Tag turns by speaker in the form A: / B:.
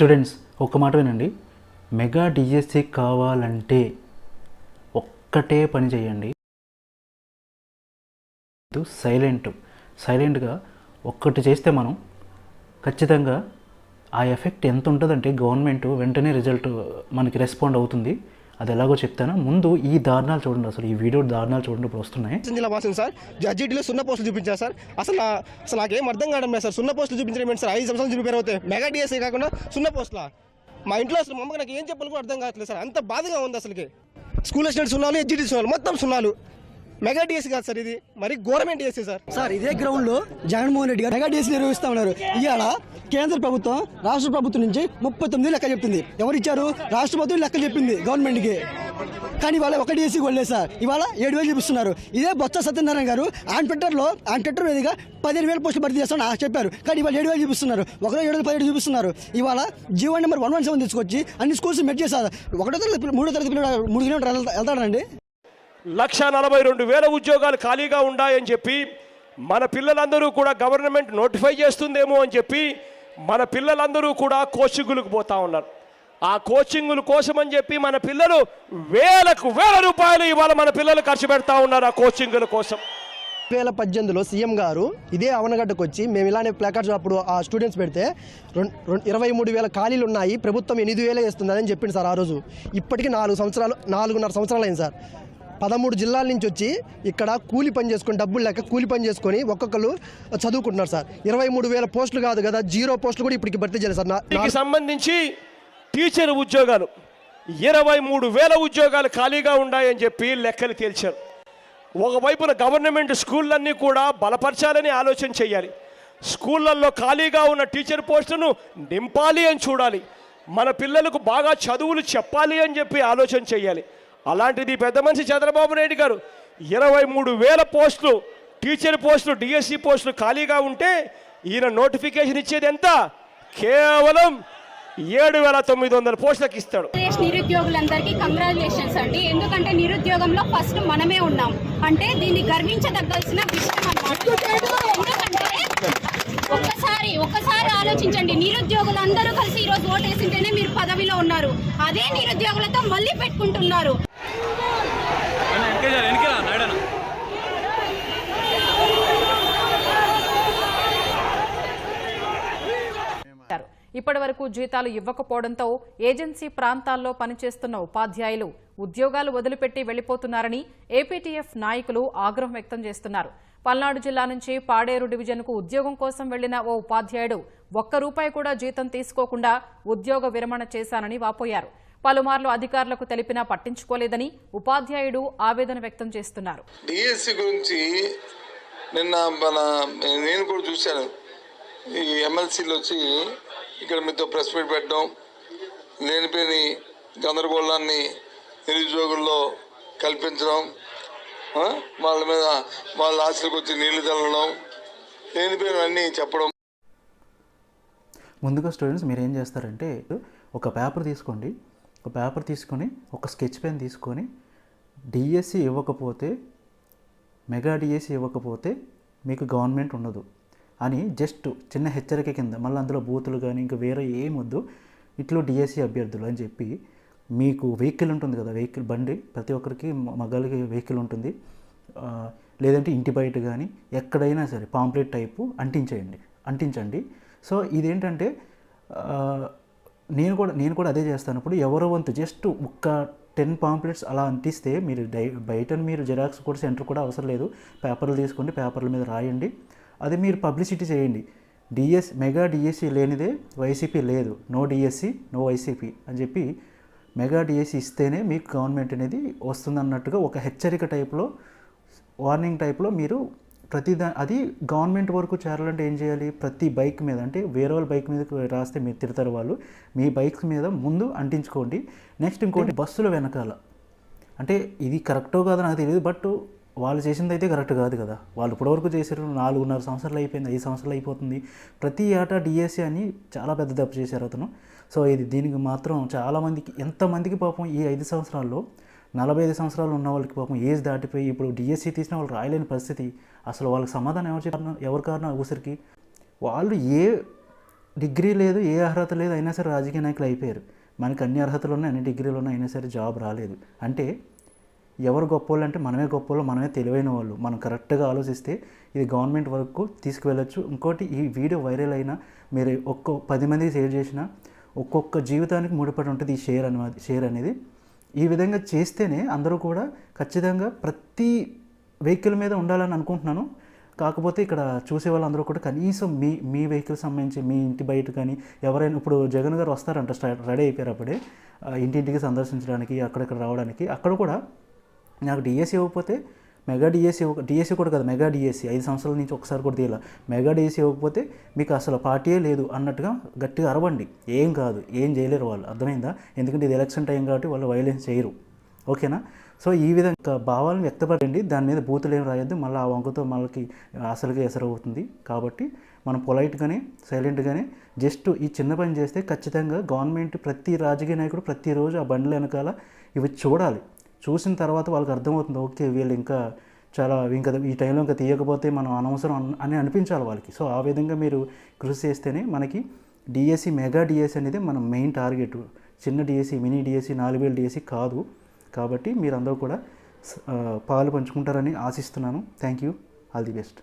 A: Students ఒక్క మాట వినండి. మెగా డిఎస్సి కావాలంటే ఒక్కటే పని చేయండి. సైలెంట్. సైలెంట్గా ఒక్కటి చేస్తే మనం ఖచ్చితంగా ఆ ఎఫెక్ట్ ఎంత ఉంటుందంటే గవర్నమెంట్ వెంటనే రిజల్ట్ మనకి రెస్పాండ్ అవుతుంది. అది ఎలాగో చెప్తాను. ముందు ఈ దారుణాలు చూడండి అసలు ఈ వీడియో దారుణాలు చూడండి ఇప్పుడు వస్తున్నాయి.
B: జిల్లా వాసింది సార్. జడ్జిటీలో సున్న పోస్టులు చూపించారు సార్. అసలు నా- అసలు నాకేం అర్థం కావడం లేదు సార్. సున్న పోస్టులు చూపించడం ఏంటి సార్? ఐదు సంవత్సరాలు చూపించారు అవుతాయి మెగా డిఎస్ఏ కాకుండా సున్న పోస్టులా? మా ఇంట్లో అసలు మా అమ్మకి నాకు ఏం చెప్పాలి కూడా అర్థం కావట్లేదు సార్. అంత బాధగా ఉంది అసలుకి. స్కూల్ స్టూడెంట్స్ సున్నాలు ఎడ్జిటీ సున్నాలు మొత్తం సున్నాలు. మెగా డిఎస్సీ కాదు సార్ ఇది. మరి గవర్నమెంట్ డిఎస్సీ సార్.
C: సార్ ఇదే గ్రౌండ్లో జగన్మోహన్ రెడ్డి గారు మెగా డిఎస్సీ నిర్వహిస్తా ఉన్నారు. ఇవాళ కేంద్ర ప్రభుత్వం రాష్ట్ర ప్రభుత్వం నుంచి ముప్పై తొమ్మిది లెక్క చెప్తుంది ఎవరు ఇచ్చారు? రాష్ట్ర ప్రభుత్వం లెక్క చెప్పింది గవర్నమెంట్కి. కానీ ఇవాళ ఒక డిఎస్సీ కొనలేదు సార్. ఇవాళ ఏడు వేలు చూపిస్తున్నారు. ఇదే బొత్స సత్యనారాయణ గారు ఆన్ ట్విట్టర్లో ట్విట్టర్ మీదుగా పదిహేను వేల పోస్టులు భర్తీ చేస్తామని చెప్పారు. కానీ ఇవాళ ఏడు వేలు చూపిస్తున్నారు. ఒకరో ఏడు పదిహేడు చూపిస్తున్నారు. ఇవాళ GO number one one seven తీసుకొచ్చి అన్ని స్కూల్స్ మెట్ చేస్తారు ఒకటో తరగతి మూడో తరగతి పిల్లలు మూడు కిలోమీటర్లు వెళ్తా- వెళ్తాడండి.
D: లక్ష నలభై రెండు వేల ఉద్యోగాలు ఖాళీగా ఉన్నాయని చెప్పి మన పిల్లలందరూ కూడా గవర్నమెంట్ నోటిఫై చేస్తుందేమో అని చెప్పి మన పిల్లలందరూ కూడా కోచింగులకు పోతా ఉన్నారు. ఆ కోచింగుల కోసం అని చెప్పి మన పిల్లలు వేలకు వేల రూపాయలు ఇవాళ మన పిల్లలు ఖర్చు పెడతా ఉన్నారు ఆ కోచింగుల కోసం.
B: వేల పద్దెనిమిదిలో సీఎం గారు ఇదే అవనగడ్డకు వచ్చి మేము ఇలానే ప్లాకార్డ్స్ అప్పుడు ఆ స్టూడెంట్స్ పెడితే రెండు ఇరవై మూడు వేల ఖాళీలు ఉన్నాయి ప్రభుత్వం ఎనిమిది వేలే ఇస్తుందని చెప్పింది సార్ ఆ రోజు. ఇప్పటికి నాలుగు సంవత్సరాలు నాలుగున్నర సంవత్సరాలు అయింది సార్. పదమూడు జిల్లాల నుంచి వచ్చి ఇక్కడ కూలి పని చేసుకొని డబ్బులు లేక కూలి పని చేసుకొని ఒక్కొక్కరు చదువుకుంటున్నారు సార్. ఇరవై మూడు వేల పోస్టులు కాదు కదా జీరో పోస్టులు కూడా ఇప్పటికి భర్తీ చేయాలి సార్. నాకు
D: దీనికి సంబంధించి టీచర్ ఉద్యోగాలు ఇరవై మూడు వేల ఉద్యోగాలు ఖాళీగా ఉన్నాయని చెప్పి లెక్కలు తేల్చారు. ఒకవైపున గవర్నమెంట్ స్కూళ్ళన్నీ కూడా బలపరచాలని ఆలోచన చేయాలి. స్కూళ్ళల్లో ఖాళీగా ఉన్న టీచర్ పోస్టును నింపాలి అని చూడాలి. మన పిల్లలకు బాగా చదువులు చెప్పాలి అని చెప్పి ఆలోచన చేయాలి. అలాంటిది పెద్ద మనిషి చంద్రబాబు నాయుడు గారు ఇరవై మూడు వేల పోస్టులు టీచర్ పోస్టులు డిఎస్సి పోస్టులు ఖాళీగా ఉంటే ఈయన నోటిఫికేషన్ ఇచ్చేది ఎంత? కేవలం ఏడు వేల తొమ్మిది వందల పోస్టులకు ఇస్తాడు.
E: నిరుద్యోగులందరికీ కంగ్రాచులేషన్స్ అండి. ఎందుకంటే నిరుద్యోగంలో ఫస్ట్ మనమే ఉన్నాం. అంటే దీన్ని గర్వించదగ్గాల్సిన విషయం అన్నమాట. ఒక్కసారి ఒక్కసారి ఆలోచించండి. నిరుద్యోగులందరూ కలిసి ఈ రోజు ఓటేసింటేనే మీరు పదవిలో ఉన్నారు. అదే నిరుద్యోగులతో మళ్ళీ పెట్టుకుంటున్నారు
F: చేశారు ఇప్పటి వరకు జీతాలు ఇవ్వకపోవడంతో ఏజెన్సీ ప్రాంతాల్లో పనిచేస్తున్న ఉపాధ్యాయులు ఉద్యోగాలు వదిలిపెట్టి వెళ్ళిపోతున్నారని ఏపీటీఎఫ్ నాయకులు ఆగ్రహం వ్యక్తం చేస్తున్నారు. పల్నాడు జిల్లా నుంచి పాడేరు డివిజన్కు ఉద్యోగం కోసం వెళ్ళిన ఓ ఉపాధ్యాయుడు ఒక్క రూపాయి కూడా జీతం తీసుకోకుండా ఉద్యోగ విరమణ చేశానని వాపోయారు. పలుమార్లు అధికారులకు తెలిపినా పట్టించుకోలేదని ఉపాధ్యాయుడు ఆవేదన వ్యక్తం చేస్తున్నారు.
G: డిఎస్సి గురించి నిన్న మన నేను కూడా చూశాను. ఈ ఎమ్మెల్సీలు వచ్చి ఇక్కడ మీతో ప్రెస్ మీట్ పెట్టడం లేనిపోయిన గందరగోళాన్ని నిరుద్యోగుల్లో కల్పించడం వాళ్ళ మీద వాళ్ళ ఆశలకు వచ్చి నీళ్ళు చల్లడం లేనిపోయినవన్నీ చెప్పడం.
A: ముందుగా స్టూడెంట్స్ మీరు ఏం చేస్తారంటే ఒక పేపర్ తీసుకోండి. ఒక పేపర్ తీసుకొని ఒక స్కెచ్ పెన్ తీసుకొని డిఎస్సి ఇవ్వకపోతే మెగా డిఎస్సి ఇవ్వకపోతే మీకు గవర్నమెంట్ ఉండదు. అని జస్ట్ చిన్న హెచ్చరిక కింద మళ్ళీ అందులో బూతులు కానీ ఇంకా వేరే ఏమొద్దు ఇట్లు డిఎస్సి అభ్యర్థులు అని చెప్పి మీకు వెహికల్ ఉంటుంది కదా వెహికల్ బండి ప్రతి ఒక్కరికి మగాళ్ళకి వెహికల్ ఉంటుంది. లేదంటే ఇంటి బయట కానీ ఎక్కడైనా సరే పాంప్లెట్ టైపు అంటించేయండి అంటించండి. సో ఇదేంటంటే నేను కూడా నేను కూడా అదే చేస్తాను. ఇప్పుడు ఎవరో వంతు జస్ట్ ఒక్క టెన్ పాంప్లెట్స్ అలా అంటిస్తే మీరు డై బయట మీరు జెరాక్స్ కూడా సెంటర్ కూడా అవసరం లేదు. పేపర్లు తీసుకోండి పేపర్ల మీద రాయండి. అది మీరు పబ్లిసిటీ చేయండి. డిఎస్ మెగా డిఎస్సి లేనిదే వైసీపీ లేదు. నో డిఎస్సి నో వైసీపీ అని చెప్పి మెగా డిఎస్సి ఇస్తేనే మీకు గవర్నమెంట్ అనేది వస్తుందన్నట్టుగా ఒక హెచ్చరిక టైప్లో వార్నింగ్ టైప్లో మీరు ప్రతి దా అది గవర్నమెంట్ వరకు చేరాలంటే ఏం చేయాలి? ప్రతి బైక్ మీద అంటే వేరే వాళ్ళ బైక్ మీద రాస్తే మీరు తిడతారు వాళ్ళు. మీ బైక్స్ మీద ముందు అంటించుకోండి. నెక్స్ట్ ఇంకోటి బస్సుల వెనకాల. అంటే ఇది కరెక్టో కాదో నాకు తెలియదు బట్ వాళ్ళు చేసింది అయితే కరెక్ట్ కాదు కదా. వాళ్ళు ఇప్పటివరకు చేశారు నాలుగున్నర సంవత్సరాలు అయిపోయింది ఐదు సంవత్సరాలు అయిపోతుంది. ప్రతి ఏటా డిఎస్సి అని చాలా పెద్ద తప్పు చేశారు అతను. సో ఇది దీనికి మాత్రం చాలామందికి ఎంతమందికి పాపం ఈ ఐదు సంవత్సరాల్లో నలభై ఐదు సంవత్సరాలు ఉన్న వాళ్ళకి పాపం ఏజ్ దాటిపోయి ఇప్పుడు డిఎస్సి తీసిన వాళ్ళు రాయలేని పరిస్థితి. అసలు వాళ్ళకి సమాధానం ఎవరు చెప్పారు? ఎవరి కారణం ఊసరికి వాళ్ళు ఏ డిగ్రీ లేదు ఏ అర్హత లేదు అయినా సరే రాజకీయ నాయకులు అయిపోయారు. మనకి అన్ని అర్హతలు ఉన్నాయి అన్ని డిగ్రీలు ఉన్నాయి అయినా సరే జాబ్ రాలేదు. అంటే ఎవరు గొప్పోళ్ళు అంటే మనమే గొప్పోళ్ళు మనమే తెలివైన వాళ్ళు. మనం కరెక్ట్గా ఆలోచిస్తే ఇది గవర్నమెంట్ వరకు తీసుకువెళ్ళచ్చు. ఇంకోటి ఈ వీడియో వైరల్ అయినా మీరు ఒక్క పది మందికి షేర్ చేసినా ఒక్కొక్క జీవితానికి ముడిపడి ఉంటుంది ఈ షేర్ అనేది షేర్ అనేది. ఈ విధంగా చేస్తేనే అందరూ కూడా ఖచ్చితంగా ప్రతి వెహికల్ మీద ఉండాలని అనుకుంటున్నాను. కాకపోతే ఇక్కడ చూసే వాళ్ళందరూ కూడా కనీసం మీ మీ వెహికల్ సంబంధించి మీ ఇంటి బయట కానీ ఎవరైనా ఇప్పుడు జగన్ గారు వస్తారంట రెడీ అయిపోయారు అప్పుడే. ఇంటింటికి సందర్శించడానికి అక్కడక్కడ రావడానికి. అక్కడ కూడా నాకు డిఎస్సి ఇవ్వకపోతే మెగా డిఎస్సి ఇవ్వ డిఎస్సి కూడా కదా మెగా డిఎస్సి ఐదు సంవత్సరాల నుంచి ఒకసారి కూడా తీయాల. మెగా డిఎస్సి ఇవ్వకపోతే మీకు అసలు పార్టీయే లేదు అన్నట్టుగా గట్టిగా అరవండి. ఏం కాదు ఏం చేయలేరు వాళ్ళు. అర్థమైందా? ఎందుకంటే ఇది ఎలక్షన్ టైం కాబట్టి వాళ్ళు వైలెన్స్ చేయరు. ఓకేనా? సో ఈ విధంగా భావాలను వ్యక్తపడండి దాని మీద బూతులు ఏం రాయొద్దు. మళ్ళీ ఆ వంకతో మనకి అసలుగా ఎసరవుతుంది. కాబట్టి మనం పొలైట్గానే సైలెంట్గానే జస్ట్ ఈ చిన్న పని చేస్తే ఖచ్చితంగా గవర్నమెంట్ ప్రతి రాజకీయ నాయకుడు ప్రతిరోజు ఆ బండ్ల వెనకాల ఇవి చూడాలి. చూసిన తర్వాత వాళ్ళకి అర్థమవుతుంది ఓకే వీళ్ళు ఇంకా చాలా ఇంకా ఈ టైంలో ఇంకా తీయకపోతే మనం అనవసరం అని అనిపించాలి వాళ్ళకి. సో ఆ విధంగా మీరు కృషి చేస్తేనే మనకి డిఎస్సి మెగా డిఎస్సి అనేది మన మెయిన్ టార్గెట్. చిన్న డిఎస్సి మినీ డిఎస్సి నాలుగు వేల డిఎస్సి కాదు. కాబట్టి మీరందరూ కూడా పాలు పంచుకుంటారని ఆశిస్తున్నాను. Thank you. All the best.